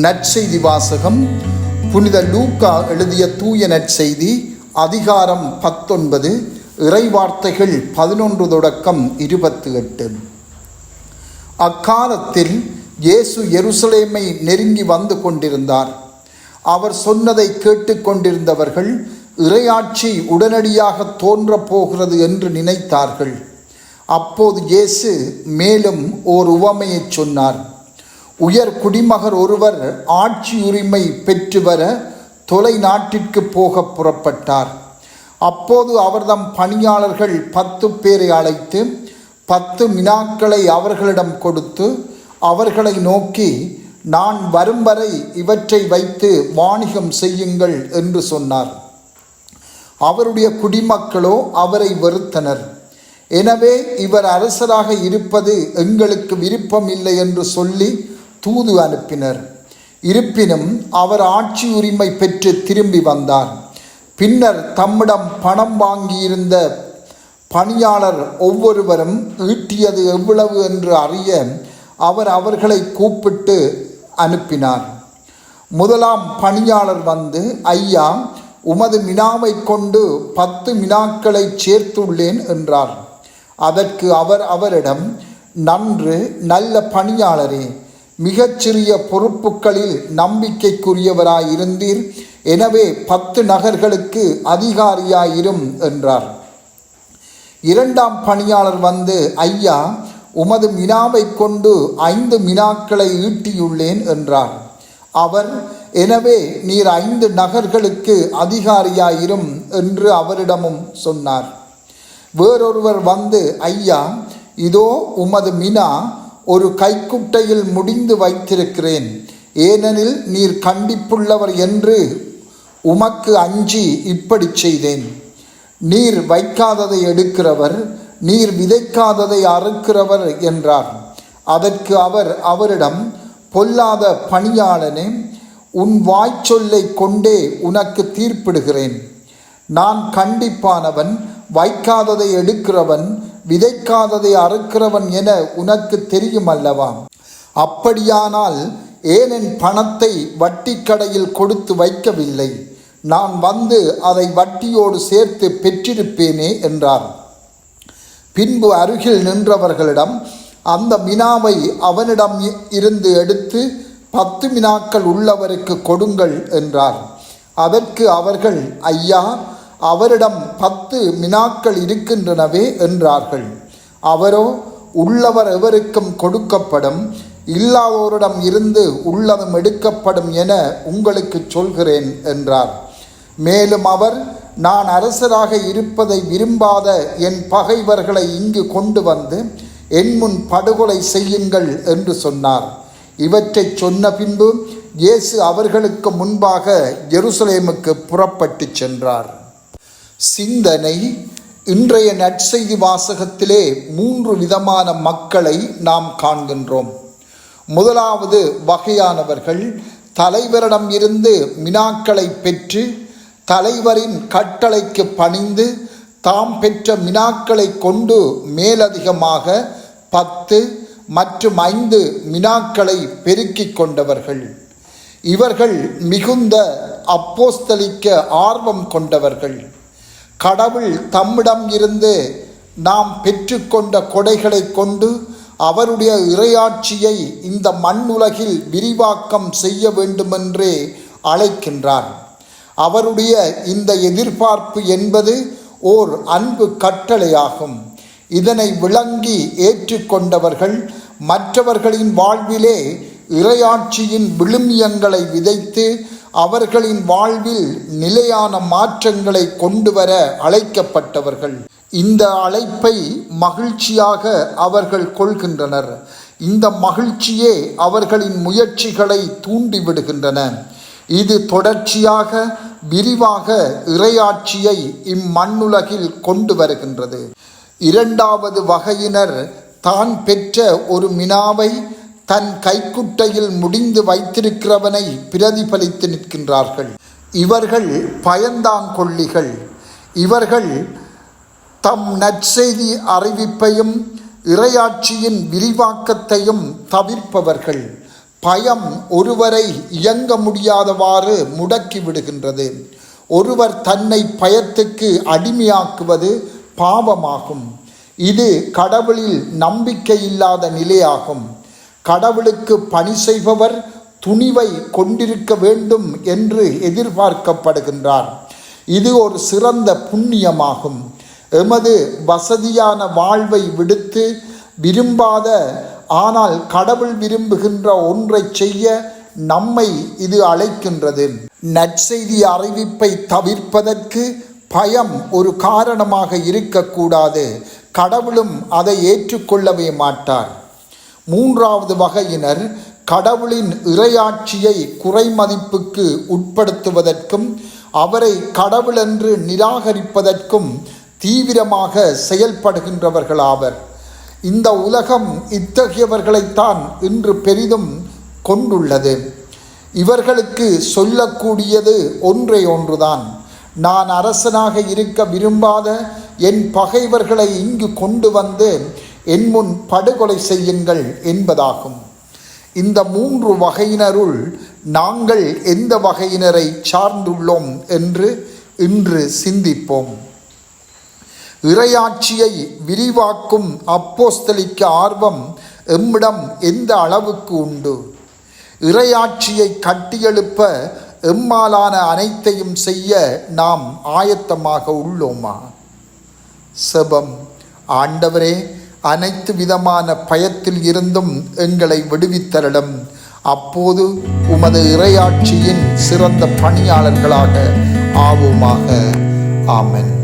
நற்செய்தி வாசகம் புனித லூக்கா எழுதிய தூய நற்செய்தி அதிகாரம் பத்தொன்பது இறைவார்த்தைகள் பதினொன்று தொடக்கம் இருபத்தி எட்டு அக்காலத்தில் இயேசு எருசலேமை நெருங்கி வந்து கொண்டிருந்தார். அவர் சொன்னதை கேட்டுக்கொண்டிருந்தவர்கள் இறையாட்சி உடனடியாக தோன்றப் போகிறது என்று நினைத்தார்கள். அப்போது இயேசு மேலும் ஓர் உவமையைச் சொன்னார். உயர் குடிமகர் ஒருவர் ஆட்சி உரிமை பெற்று வர தொலை நாட்டிற்கு போக புறப்பட்டார். அப்போது அவர்தம் பணியாளர்கள் பத்து பேரை அழைத்து பத்து மினாக்களை அவர்களிடம் கொடுத்து அவர்களை நோக்கி நான் வரும் வரை இவற்றை வைத்து வாணிகம் செய்யுங்கள் என்று சொன்னார். அவருடைய குடிமக்களோ அவரை வெறுத்தனர். எனவே இவர் அரசராக இருப்பது எங்களுக்கு விருப்பம் இல்லை என்று சொல்லி தூது அனுப்பினர் இருப்பினும் அவர் ஆட்சி உரிமை பெற்று திரும்பி வந்தார். பின்னர் தம்மிடம் பணம் வாங்கியிருந்த பணியாளர் ஒவ்வொருவரும் ஈட்டியது எவ்வளவு என்று அறிய அவர் அவர்களை கூப்பிட்டு அனுப்பினார். முதலாம் பணியாளர் வந்து ஐயா உமது மினாவை கொண்டு பத்து மினாக்களை சேர்த்துள்ளேன் என்றார். அதற்கு அவர் அவரிடம் நன்று நல்ல பணியாளரே மிகச்சிறிய பொறுப்புகளில் நம்பிக்கைக்குரியவராயிருந்தீர். எனவே பத்து நகர்களுக்கு அதிகாரியாயிரும் என்றார். இரண்டாம் பணியாளர் வந்து ஐயா உமது மினாவை கொண்டு ஐந்து மினாக்களை ஈட்டியுள்ளேன் என்றார். அவர் எனவே நீர் ஐந்து நகர்களுக்கு அதிகாரியாயிரும் என்று அவரிடமும் சொன்னார். வேறொருவர் வந்து ஐயா இதோ உமது மினா ஒரு கைக்குட்டையில் முடிந்து வைத்திருக்கிறேன். ஏனெனில் நீர் கண்டிப்புள்ளவர் என்று உமக்கு அஞ்சி இப்படி செய்தேன். நீர் வைக்காததை எடுக்கிறவர் நீர் விதைக்காததை அறுக்கிறவர் என்றார். அதற்கு அவர் அவரிடம் பொல்லாத பணியாளனே உன் வாய்ச்சொல்லை கொண்டே உனக்கு தீர்ப்பிடுகிறேன். நான் கண்டிப்பானவன் வைக்காததை எடுக்கிறவன் விதைக்காததை அறுக்கிறவன் என உனக்கு தெரியும் அல்லவா அப்படியானால் ஏன் என் பணத்தை வட்டி கடையில் கொடுத்து வைக்கவில்லை. நான் வந்து அதை வட்டியோடு சேர்த்து பெற்றிருப்பேனே என்றார். பின்பு அருகில் நின்றவர்களிடம் அந்த மினாவை அவனிடம் இருந்து எடுத்து பத்து மினாக்கள் உள்ளவருக்கு கொடுங்கள் என்றார். அதற்கு அவர்கள் ஐயா அவரிடம் பத்து மினாக்கள் இருக்கின்றனவே என்றார்கள். அவரோ உள்ளவர் எவருக்கும் கொடுக்கப்படும் இல்லாதோரிடம் இருந்து உள்ளதும் எடுக்கப்படும் என உங்களுக்கு சொல்கிறேன் என்றார். மேலும் அவர் நான் அரசராக இருப்பதை விரும்பாத என் பகைவர்களை இங்கு கொண்டு வந்து என் முன் படுகொலை செய்யுங்கள் என்று சொன்னார். இவற்றை சொன்ன பின்பு இயேசு அவர்களுக்கு முன்பாக எருசலேமுக்கு புறப்பட்டு சென்றார். சிந்தனை இன்றைய நற்செய்தி வாசகத்திலே மூன்று விதமான மக்களை நாம் காண்கின்றோம். முதலாவது வகையானவர்கள். தலைவரிடம் இருந்து மினாக்களை பெற்று தலைவரின் கட்டளைக்கு பணிந்து தாம் பெற்ற மினாக்களை கொண்டு மேலதிகமாக பத்து மற்றும் ஐந்து மினாக்களை பெருக்கிக் கொண்டவர்கள். இவர்கள் மிகுந்த அப்போஸ்தலிக்க ஆர்வம் கொண்டவர்கள். கடவுள் தம்மிடம் இருந்து நாம் பெற்றுக்கொண்ட கொடைகளை கொண்டு அவருடைய இறையாட்சியை இந்த மண்ணுலகில் விரிவாக்கம் செய்ய வேண்டுமென்றே அழைக்கின்றார். அவருடைய இந்த எதிர்பார்ப்பு என்பது ஓர் அன்பு கட்டளையாகும். இதனை விளங்கி ஏற்றுக்கொண்டவர்கள் மற்றவர்களின் வாழ்விலே இறையாட்சியின் விழுமியங்களை விதைத்து அவர்களின் வாழ்வில் நிலையான மாற்றங்களை கொண்டு வர அழைக்கப்பட்டவர்கள். இந்த அழைப்பை மகிழ்ச்சியாக அவர்கள் கொள்கின்றனர். இந்த மகிழ்ச்சியே அவர்களின் முயற்சிகளை தூண்டிவிடுகின்றன. இது தொடர்ச்சியாக விரிவாக இறையாட்சியை இம்மண்ணுலகில் கொண்டு வருகின்றது. இரண்டாவது வகையினர் தான் பெற்ற ஒரு மினாவை தன் கைக்குட்டையில் முடிந்து வைத்திருக்கிறவனை பிரதிபலித்து நிற்கின்றார்கள். இவர்கள் பயந்தாங்கொள்ளிகள் இவர்கள் தம் நற்செய்தி அறிவிப்பையும் இறையாட்சியின் விரிவாக்கத்தையும் தவிர்ப்பவர்கள். பயம் ஒருவரை இயங்க முடியாதவாறு முடக்கி விடுகின்றது. ஒருவர் தன்னை பயத்துக்கு அடிமையாக்குவது பாவமாகும். இது கடவுளில் நம்பிக்கை இல்லாத நிலையாகும். கடவுளுக்கு பணி செய்பவர் துணிவை கொண்டிருக்க வேண்டும் என்று எதிர்பார்க்கப்படுகின்றார். இது ஒரு சிறந்த புண்ணியமாகும். எமது வசதியான வாழ்வை விடுத்து விரும்பாத ஆனால் கடவுள் விரும்புகின்ற ஒன்றை செய்ய நம்மை இது அழைக்கின்றது. நற்செய்தி அறிவிப்பை தவிர்ப்பதற்கு பயம் ஒரு காரணமாக இருக்கக்கூடாது. கடவுளும் அதை ஏற்றுக்கொள்ளவே மாட்டார். மூன்றாவது வகையினர் கடவுளின் இறையாட்சியை குறைமதிப்புக்கு உட்படுத்துவதற்கும் அவரை கடவுள் என்று நிராகரிப்பதற்கும் தீவிரமாக செயல்படுகின்றவர்களாவர். இந்த உலகம் இத்தகையவர்களைத்தான் இன்று பெரிதும் கொண்டுள்ளது. இவர்களுக்கு சொல்லக்கூடியது ஒன்றே ஒன்றுதான். நான் அரசனாக இருக்க விரும்பாத என் பகைவர்களை இங்கு கொண்டு வந்து என் முன் படுகொலை செய்யுங்கள் என்பதாகும். இந்த மூன்று வகையினருள் நாங்கள் எந்த வகையினரை சார்ந்துள்ளோம் என்று இன்று சிந்திப்போம். இறையாட்சியை விரிவாக்கும் அப்போஸ்தலிக்க ஆர்வம் எம்மிடம் எந்த அளவுக்கு உண்டு? இறையாட்சியை கட்டியெழுப்ப எம்மாலான அனைத்தையும் செய்ய நாம் ஆயத்தமாக உள்ளோமா? செபம். ஆண்டவரே அனைத்து விதமான பயத்தில் இருந்தும் எங்களை விடுவித்தரிடம் அப்போது உமது இறையாட்சியின் சிறந்த பணியாளர்களாக ஆவோமாக. ஆமன்.